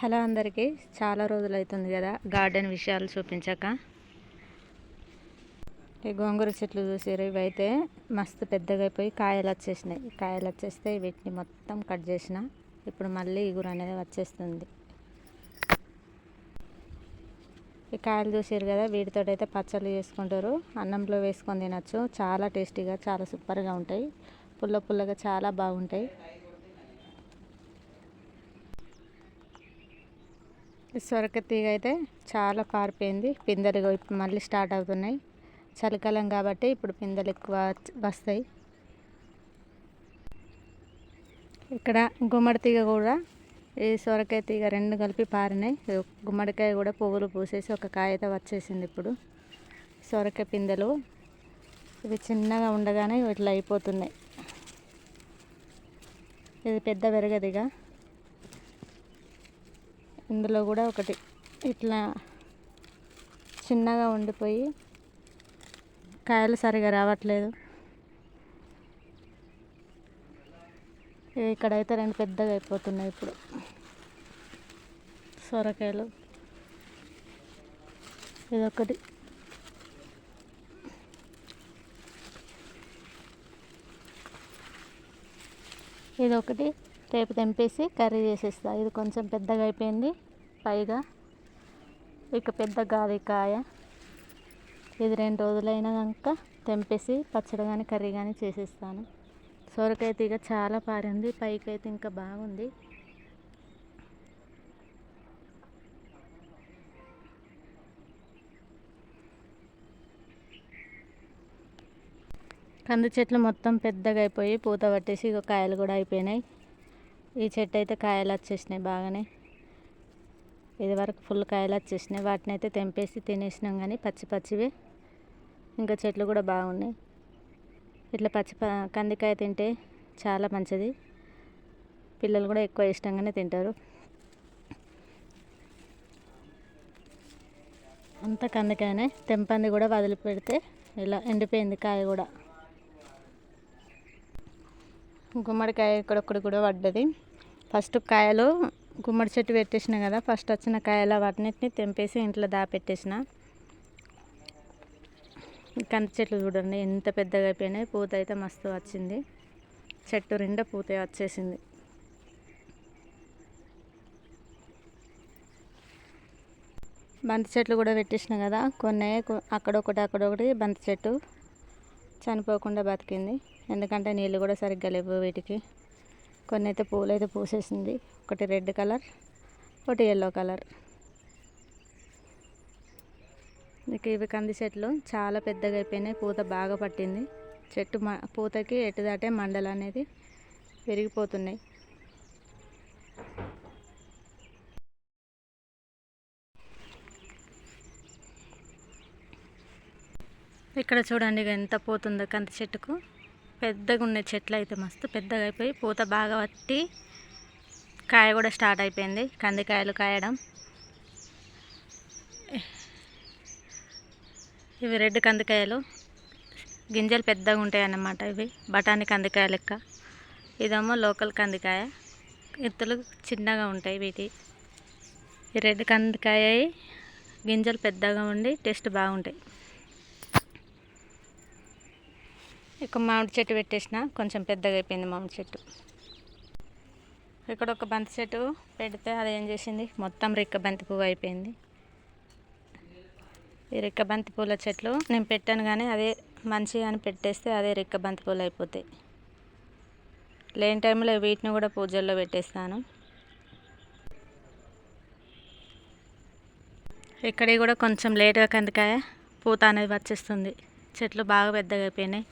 Hello అందరికీ. చాలా రోజులు అవుతుంది కదా గార్డెన్ విషయాలు చూపించాక. ఈ గోంగూర చెట్లు చూసారు ఇవైతే మస్తు పెద్దగా అయిపోయి కాయలు వచ్చేసినాయి. కాయలు వచ్చేస్తే వీటిని మొత్తం కట్ చేసిన. ఇప్పుడు మళ్ళీ ఇగురు అనేది వచ్చేస్తుంది. ఈ కాయలు చూసారు కదా వీటితో అయితే పచ్చళ్ళు చేసుకుంటారు. అన్నంలో వేసుకొని తినచ్చు. చాలా టేస్టీగా చాలా సూపర్గా ఉంటాయి. పుల్ల పుల్లగా చాలా బాగుంటాయి. సొరక తీగ అయితే చాలా పారిపోయింది పిందెలు ఇప్పుడు మళ్ళీ స్టార్ట్ అవుతున్నాయి. చలికాలం కాబట్టి ఇప్పుడు పిందెలు ఎక్కువ వస్తాయి. ఇక్కడ గుమ్మడి తీగ కూడా ఈ సొరకాయ తీగ రెండు కలిపి పారినాయి. గుమ్మడికాయ కూడా పువ్వులు పూసేసి ఒక కాయ అయితే వచ్చేసింది ఇప్పుడు. సొరకాయ పిందెలు. ఇవి చిన్నగా ఉండగానే ఇట్లా అయిపోతున్నాయి. ఇది పెద్ద పెరగదిగా ఇందులో కూడా ఒకటి ఇట్లా చిన్నగా ఉండిపోయి కాయలు సరిగా రావట్లేదు. ఇక్కడైతే రెండు పెద్దగా అయిపోతున్నాయి ఇప్పుడు. సొరకాయలు. ఇదొకటి. ఇదొకటి. రేపు తెంపేసి కర్రీ చేసేస్తా. ఇది కొంచెం పెద్దగా అయిపోయింది. పైగా ఇక పెద్ద కాదు కాయ ఇది రెండు రోజులైనా కనుక తెంపేసి పచ్చడి కానీ కర్రీ కానీ చేసేస్తాను. సొరకాయ తీగ చాలా పారింది. పైకి అయితే ఇంకా బాగుంది. కంది చెట్లు మొత్తం పెద్దగా అయిపోయి పూత పట్టేసి ఇక కాయలు కూడా అయిపోయినాయి. ఈ చెట్టు అయితే కాయలు వచ్చేసినాయి బాగానే. ఇది వరకు ఫుల్ కాయలు వచ్చేసినాయి. వాటిని అయితే తెంపేసి తినేసినాం కానీ పచ్చి పచ్చివే. ఇంకా చెట్లు కూడా బాగున్నాయి. ఇట్లా పచ్చి ప- కందికాయ తింటే చాలా మంచిది. పిల్లలు కూడా ఎక్కువ ఇష్టంగానే తింటారు. అంత కందికాయనే. తెంపంది కూడా వదిలిపెడితే ఇలా ఎండిపోయింది కాయ కూడా. గుమ్మడికాయ ఇక్కడొక్కడు కూడా పడ్డది. ఫస్ట్ కాయలు గుమ్మడి చెట్టు పెట్టేసిన కదా ఫస్ట్ వచ్చిన కాయలు వాటిని తెంపేసి ఇంట్లో దాపెట్టేసిన. కంది చెట్లు చూడండి ఎంత పెద్దగా అయిపోయినాయి. పూత అయితే మస్తు వచ్చింది. చెట్టు నిండా పూత వచ్చేసింది. బంతి చెట్లు కూడా పెట్టేసిన కదా కొన్ని అక్కడొకటి అక్కడొకటి బంతి చెట్టు. చనిపోకుండా బతికింది. ఎందుకంటే నీళ్ళు కూడా సరిగ్గా లేవు వీటికి. కొన్ని అయితే పూలు అయితే పూసేసింది. ఒకటి రెడ్ కలర్ ఒకటి ఎల్లో కలర్. ఇక ఇవి కంది చెట్లు. చాలా పెద్దగా అయిపోయినాయి. పూత బాగా పట్టింది. చెట్టు మ పూతకి ఎటు దాటే మండలు అనేది పెరిగిపోతున్నాయి ఇక్కడ చూడండి ఎంత పోతుందో కంది చెట్టుకు. పెద్దగా ఉన్న చెట్లు అయితే మస్తు పెద్దగా అయిపోయి పూత బాగా పట్టి కాయ కూడా స్టార్ట్ అయిపోయింది. కందికాయలు కాయడం. ఇవి రెడ్ కందికాయలు. గింజలు పెద్దగా ఉంటాయి అన్నమాట ఇవి. బఠానీ కందికాయ లెక్క. ఇదేమో లోకల్ కందికాయ. ఇత్తులు చిన్నగా ఉంటాయి వీటి. ఈ రెడ్ కందికాయ గింజలు పెద్దగా ఉండి టేస్ట్ బాగుంటాయి. ఇక మామిడి చెట్టు పెట్టేసిన. కొంచెం పెద్దగా అయిపోయింది మామిడి చెట్టు. ఇక్కడ ఒక బంతి చెట్టు పెడితే అది ఏం చేసింది? మొత్తం రిక్క బంతి పువ్వు అయిపోయింది. ఈ రిక్క బంతి పూల చెట్లు నేను పెట్టాను కానీ అదే మంచిగా అని పెట్టేస్తే అదే రిక్క బంతి పూలు అయిపోతాయి. లేని టైంలో వీటిని కూడా పూజల్లో పెట్టేస్తాను. ఇక్కడ కూడా కొంచెం లేట్గా కందికాయ పూత అనేది వచ్చేస్తుంది. చెట్లు బాగా పెద్దగా అయిపోయినాయి.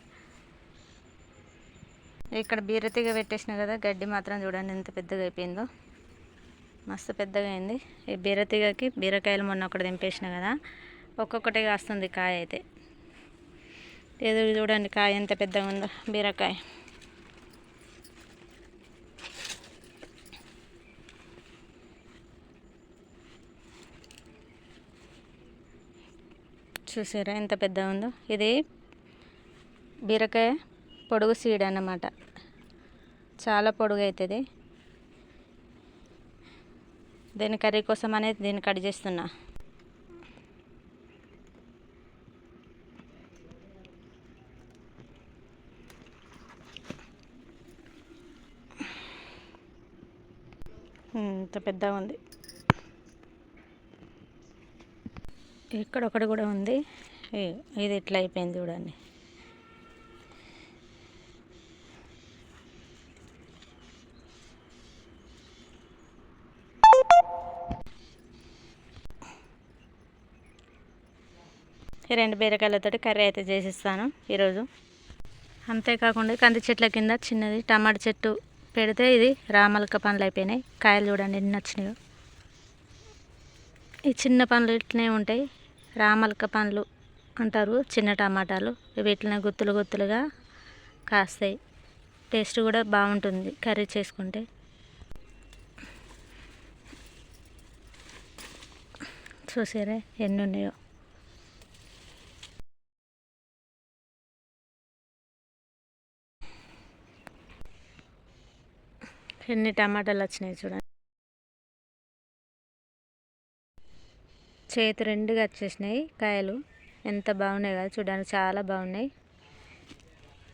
ఇక్కడ బీరతీగ పెట్టేసిన కదా గడ్డి మాత్రం చూడండి ఎంత పెద్దగా అయిపోయిందో. మస్తు పెద్దగా అయింది. ఈ బీరతీగకి బీరకాయలు మొన్న ఒకటి దింపేసిన కదా ఒక్కొక్కటి కాస్తుంది కాయ అయితే. ఏదో చూడండి కాయ ఎంత పెద్దగా ఉందో బీరకాయ. చూసారా ఎంత పెద్దగా ఉందో? ఇది బీరకాయ పొడుగు సీడ్ అన్నమాట. చాలా పొడుగు అవుతుంది దీని కర్రీ కోసం అనేది దీన్ని కట్ చేస్తున్నా. ఇంత పెద్దగా ఉంది. ఇక్కడ ఒకటి కూడా ఉంది. ఇది ఇట్లా అయిపోయింది చూడండి. ఈ రెండు బీరకాయలతోటి కర్రీ అయితే చేసిస్తాను ఈరోజు. అంతేకాకుండా కంది చెట్ల కింద చిన్నది టమాటా చెట్టు పెడితే ఇది రామలక పండ్లు అయిపోయినాయి. కాయలు చూడండి ఎన్ని వచ్చినాయో ఈ చిన్న పండ్లు ఇట్లనే ఉంటాయి. రామలక పండ్లు అంటారు చిన్న టమాటాలు. వీటిని గుత్తులు గుత్తులుగా కాస్తాయి. టేస్ట్ కూడా బాగుంటుంది కర్రీ చేసుకుంటే. చూసారా ఎన్ని ఉన్నాయో. ఎన్ని టమాటాలు వచ్చినాయి చూడండి. చేతి రెండుగా వచ్చేసినాయి కాయలు. ఎంత బాగున్నాయి కదా చూడడానికి చాలా బాగున్నాయి.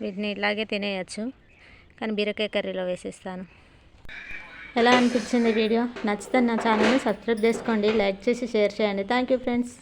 వీటిని ఇలాగే తినేయచ్చు. కానీ బీరకాయ కర్రీలో వేసేస్తాను. ఎలా అనిపించింది వీడియో? నచ్చితే నా ఛానల్ని సబ్స్క్రైబ్ చేసుకోండి లైక్ చేసి షేర్ చేయండి. Thank you friends.